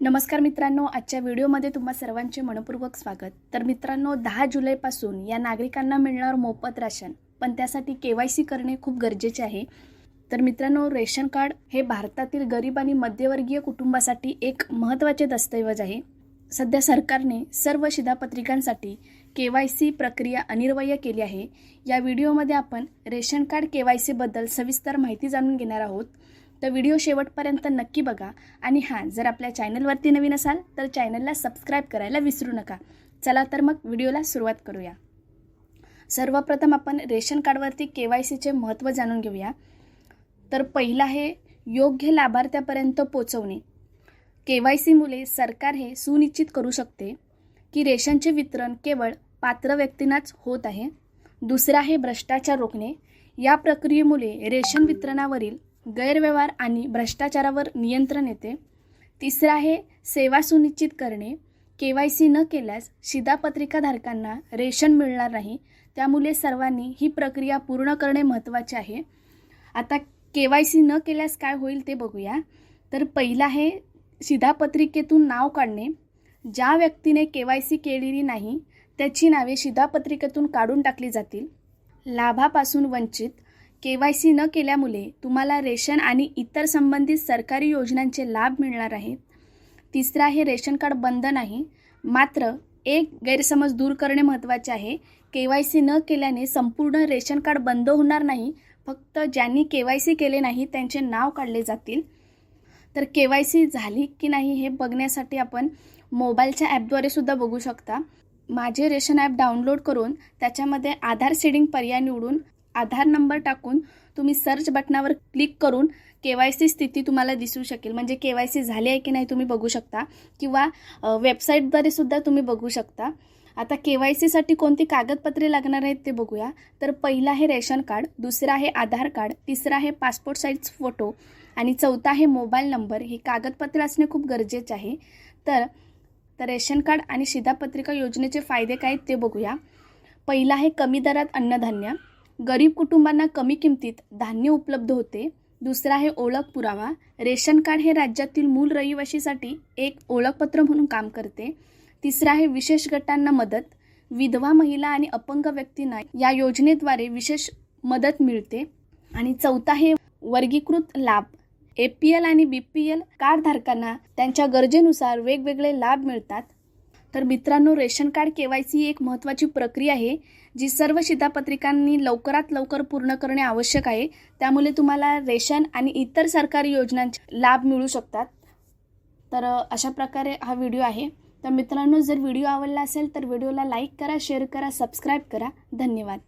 नमस्कार मित्रांनो आजच्या व्हिडिओमध्ये तुम्हा सर्वांचे मनपूर्वक स्वागत. तर मित्रांनो दहा जुलैपासून या नागरिकांना मिळणार मोफत राशन पण त्यासाठी के वाय सी करणे खूप गरजेचे आहे. तर मित्रांनो रेशन कार्ड हे भारतातील गरीब आणि मध्यवर्गीय कुटुंबासाठी एक महत्त्वाचे दस्तऐवज आहे. सध्या सरकारने सर्व शिधापत्रिकांसाठी के वाय सी प्रक्रिया अनिर्वय केली आहे. या व्हिडिओमध्ये आपण रेशन कार्ड के वाय सीबद्दल सविस्तर माहिती जाणून घेणार आहोत. तर व्हिडिओ शेवटपर्यंत नक्की बघा. आणि हां जर आपल्या चॅनलवरती नवीन असाल तर चॅनलला सबस्क्राईब करायला विसरू नका. चला तर मग व्हिडिओला सुरुवात करूया. सर्वप्रथम आपण रेशन कार्डवरती के वाय सीचे महत्त्व जाणून घेऊया. तर पहिलं आहे योग्य लाभार्थ्यापर्यंत पोचवणे. के वाय सीमुळे सरकार हे सुनिश्चित करू शकते की रेशनचे वितरण केवळ पात्र व्यक्तींनाच होत आहे. दुसरा आहे भ्रष्टाचार रोखणे. या प्रक्रियेमुळे रेशन वितरणावरील गैरव्यवहार आणि भ्रष्टाचारावर नियंत्रण येते. तिसरं आहे सेवा सुनिश्चित करणे. के वाय सी न केल्यास शिधापत्रिकाधारकांना रेशन मिळणार नाही. त्यामुळे सर्वांनी ही प्रक्रिया पूर्ण करणे महत्त्वाचे आहे. आता के वाय सी न केल्यास काय होईल ते बघूया. तर पहिलं आहे शिधापत्रिकेतून नाव काढणे. ज्या व्यक्तीने के वाय सी केलेली नाही त्याची नावे शिधापत्रिकेतून काढून टाकली जातील. लाभापासून वंचित. के वाय सी न केल्यामुळे तुम्हाला रेशन आणि इतर संबंधित सरकारी योजनांचे लाभ मिळणार आहेत. तिसरा हे रेशन कार्ड बंद नाही. मात्र एक गैरसमज दूर करणे महत्त्वाचे आहे. के वाय सी न केल्याने संपूर्ण रेशन कार्ड बंद होणार नाही. फक्त ज्यांनी के वाय सी केले नाही त्यांचे नाव काढले जातील. तर के वाय सी झाली की नाही हे बघण्यासाठी आपण मोबाईलच्या ॲपद्वारे सुद्धा बघू शकता. माझे रेशन ॲप डाउनलोड करून त्याच्यामध्ये आधार सेडिंग पर्याय निवडून आधार नंबर टाकून तुम्ही सर्च बटनावर क्लिक करून के वाय सी स्थिती तुम्हाला दिसू शकेल. म्हणजे के वाय सी झाली आहे की नाही तुम्ही बघू शकता. किंवा वेबसाईटद्वारे सुद्धा तुम्ही बघू शकता. आता के वाय सीसाठी कोणती कागदपत्रे लागणार आहेत ते बघूया. तर पहिलं आहे रेशन कार्ड दुसरं आहे आधार कार्ड तिसरं आहे पासपोर्ट साईज फोटो आणि चौथा आहे मोबाईल नंबर हे कागदपत्र असणे खूप गरजेचे आहे. तर तर रेशन कार्ड आणि शिधापत्रिका योजनेचे फायदे काय आहेत ते बघूया. पहिलं आहे कमी दरात अन्नधान्य. गरीब कुटुंबांना कमी किमतीत धान्य उपलब्ध होते. दुसरा आहे ओळख पुरावा. रेशन कार्ड हे राज्यातील मूल रहिवाशीसाठी एक ओळखपत्र म्हणून काम करते. तिसरा आहे विशेष गटांना मदत. विधवा महिला आणि अपंग व्यक्तींना या योजनेद्वारे विशेष मदत मिळते. आणि चौथा आहे वर्गीकृत लाभ. ए पी एल आणि बी पी एल कार्डधारकांना त्यांच्या गरजेनुसार वेगवेगळे लाभ मिळतात. तर मित्रांनो ration card K Y C एक महत्त्वाची प्रक्रिया आहे जी सर्व शिधापत्रिकांनी लवकरात लवकर पूर्ण करणे आवश्यक आहे. त्यामुळे तुम्हाला रेशन आणि इतर सरकारी योजनांचे लाभ मिळू शकतात. तर अशा प्रकारे हा व्हिडिओ आहे. तर मित्रांनो जर व्हिडिओ आवडला असेल तर व्हिडिओला लाईक करा शेअर करा सबस्क्राईब करा. धन्यवाद.